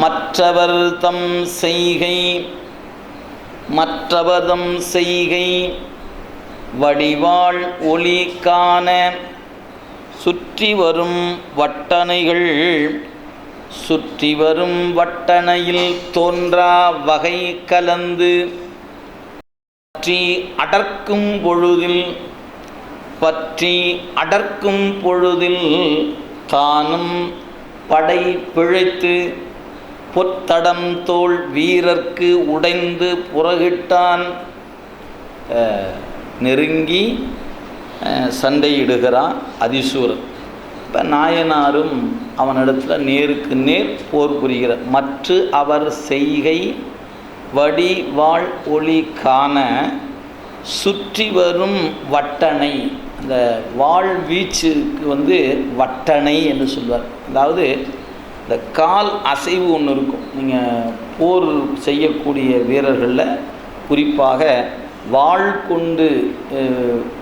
மற்றவர் தம் செய்கை மற்றவர்தம் செய்கை வடிவாள் ஒளி காண சுற்றி வரும் வட்டணைகள் சுற்றி வரும் வட்டணையில் தோன்றா வகை கலந்து பற்றி அடர்க்கும் பொழுதில் பற்றி அடர்க்கும் பொழுதில் தானும் படை பிழைத்து பொத்தடம் தோல் வீரர்க்கு உடைந்து புறகிட்டான். நெருங்கி சண்டையிடுகிறான் அதிசூரன். இப்போ நாயனாரும் அவனிடத்தில் நேருக்கு நேர் போர் புரிகிறார். மற்ற அவர் செய்கை வடி வாழ் ஒளி காண சுற்றி வரும் வட்டணை அந்த வாழ் வீச்சுக்கு வந்து வட்டணை என்று சொல்வார். அதாவது இந்த கால் அசைவு ஒன்று இருக்கும். நீங்கள் போர் செய்யக்கூடிய வீரர்களில் குறிப்பாக வாழ் கொண்டு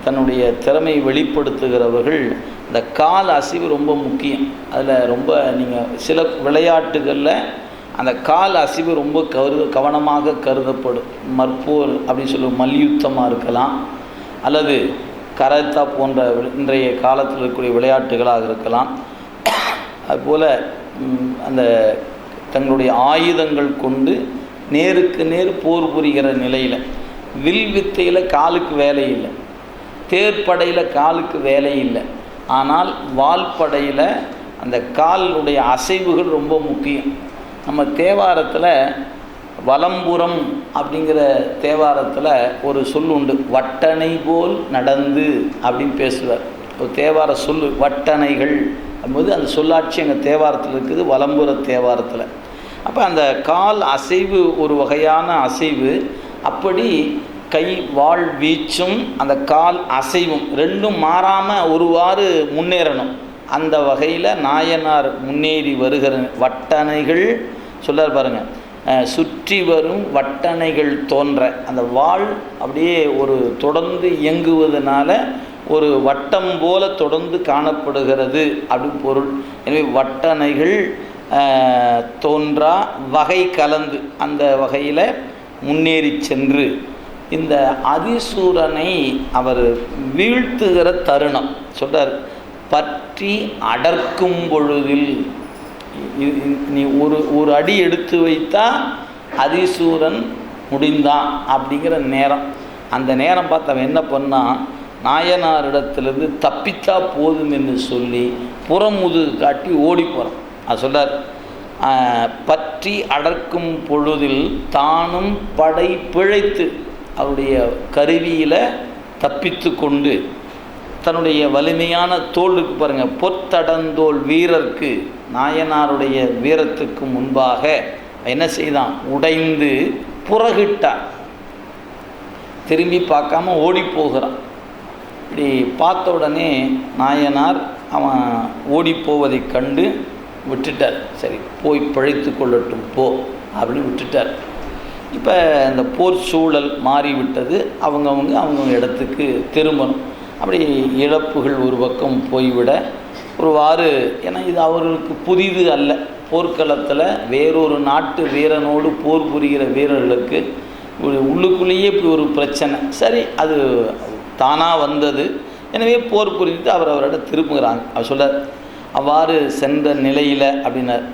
தன்னுடைய திறமை வெளிப்படுத்துகிறவர்கள் இந்த கால் அசைவு ரொம்ப முக்கியம். அதில் ரொம்ப நீங்கள் சில விளையாட்டுகளில் அந்த கால் அசைவு ரொம்ப கரு கவனமாக கருதப்படும். மற்போர் அப்படின்னு சொல்லுவோம் மல்யுத்தமாக இருக்கலாம். அல்லது கரத்தா போன்ற இன்றைய காலத்தில் இருக்கக்கூடிய விளையாட்டுகளாக இருக்கலாம். அதுபோல் அந்த தங்களுடைய ஆயுதங்கள் கொண்டு நேருக்கு நேர் போர் புரிகிற நிலையில் வில் வித்தையில் காலுக்கு வேலை இல்லை. தேர்ப்படையில் காலுக்கு வேலை இல்லை. ஆனால் வால்படையில் அந்த காலுடைய அசைவுகள் ரொம்ப முக்கியம். நம்ம தேவாரத்தில் வலம்புறம் அப்படிங்கிற தேவாரத்தில் ஒரு சொல் உண்டு வட்டணை போல் நடந்து அப்படின்னு பேசுவார். தேவார சொல்லு வட்டணைகள் அப்படிம்போது அந்த சொல்லாட்சி எங்கள் தேவாரத்தில் இருக்குது வலம்புற தேவாரத்தில். அப்போ அந்த கால் அசைவு ஒரு வகையான அசைவு அப்படி கை வாள் வீச்சும் அந்த கால் அசைவும் ரெண்டும் மாறாமல் ஒருவாறு முன்னேறணும். அந்த வகையில் நாயனார் முன்னேறி வருகிற வட்டணைகள் சொல்லார் பாருங்கள் சுற்றி வரும் வட்டணைகள் தோன்ற அந்த வாள் அப்படியே ஒரு தொடர்ந்து இயங்குவதனால ஒரு வட்டம் போல தொடர்ந்து காணப்படுகிறது அப்படி பொருள். எனவே வட்டணைகள் தோன்றா வகை கலந்து அந்த வகையில் முன்னேறி சென்று இந்த அதிசூரனை அவர் வீழ்த்துகிற தருணம். சொல்கிறார் பற்றி அடர்க்கும் பொழுதில் நீ ஒரு ஒரு அடி எடுத்து வைத்தா அதிசூரன் முடிந்தான் அப்படிங்கிற நேரம். அந்த நேரம் பார்த்து அவன் என்ன பண்ணான்? நாயனாரிடத்திலிருந்து தப்பித்தா போதும் என்று சொல்லி புறமுது காட்டி ஓடி போகிறான் அது சொல்கிறார் பற்றி அடர்க்கும் பொழுதில் தானும் படை பிழைத்து அவருடைய கருவியில் தப்பித்து கொண்டு தன்னுடைய வலிமையான தோளுக்கு பாருங்கள் பொத்தடந்தோல் வீரர்க்கு நாயனாருடைய வீரத்துக்கு முன்பாக என்ன செய்தான்? உடைந்து புறகிட்டான். திரும்பி பார்க்காம ஓடி போகிறான். இப்படி பார்த்த உடனே நாயனார் அவன் ஓடி போவதைக் கண்டு விட்டுட்டார். சரி போய் பிழைத்து கொள்ளட்டும் போ அப்படின்னு விட்டுட்டார். இப்போ இந்த போர் சூழல் மாறிவிட்டது. அவங்கவுங்க அவங்கவுங்க இடத்துக்கு திரும்பணும். அப்படி இழப்புகள் ஒரு பக்கம் போய்விட ஒருவாறு ஏன்னா இது அவர்களுக்கு புதிது அல்ல. போர்க்களத்தில் வேறொரு நாட்டு வீரனோடு போர் புரிகிற வீரர்களுக்கு உள்ளுக்குள்ளேயே இப்படி ஒரு பிரச்சனை. சரி அது தானாக வந்தது. எனவே போர் புரிஞ்சுட்டு அவர் அவரோட திரும்புகிறாங்க. அவர் சொல்ல அவ்வாறு சென்ற நிலையில் அப்படின்னார்.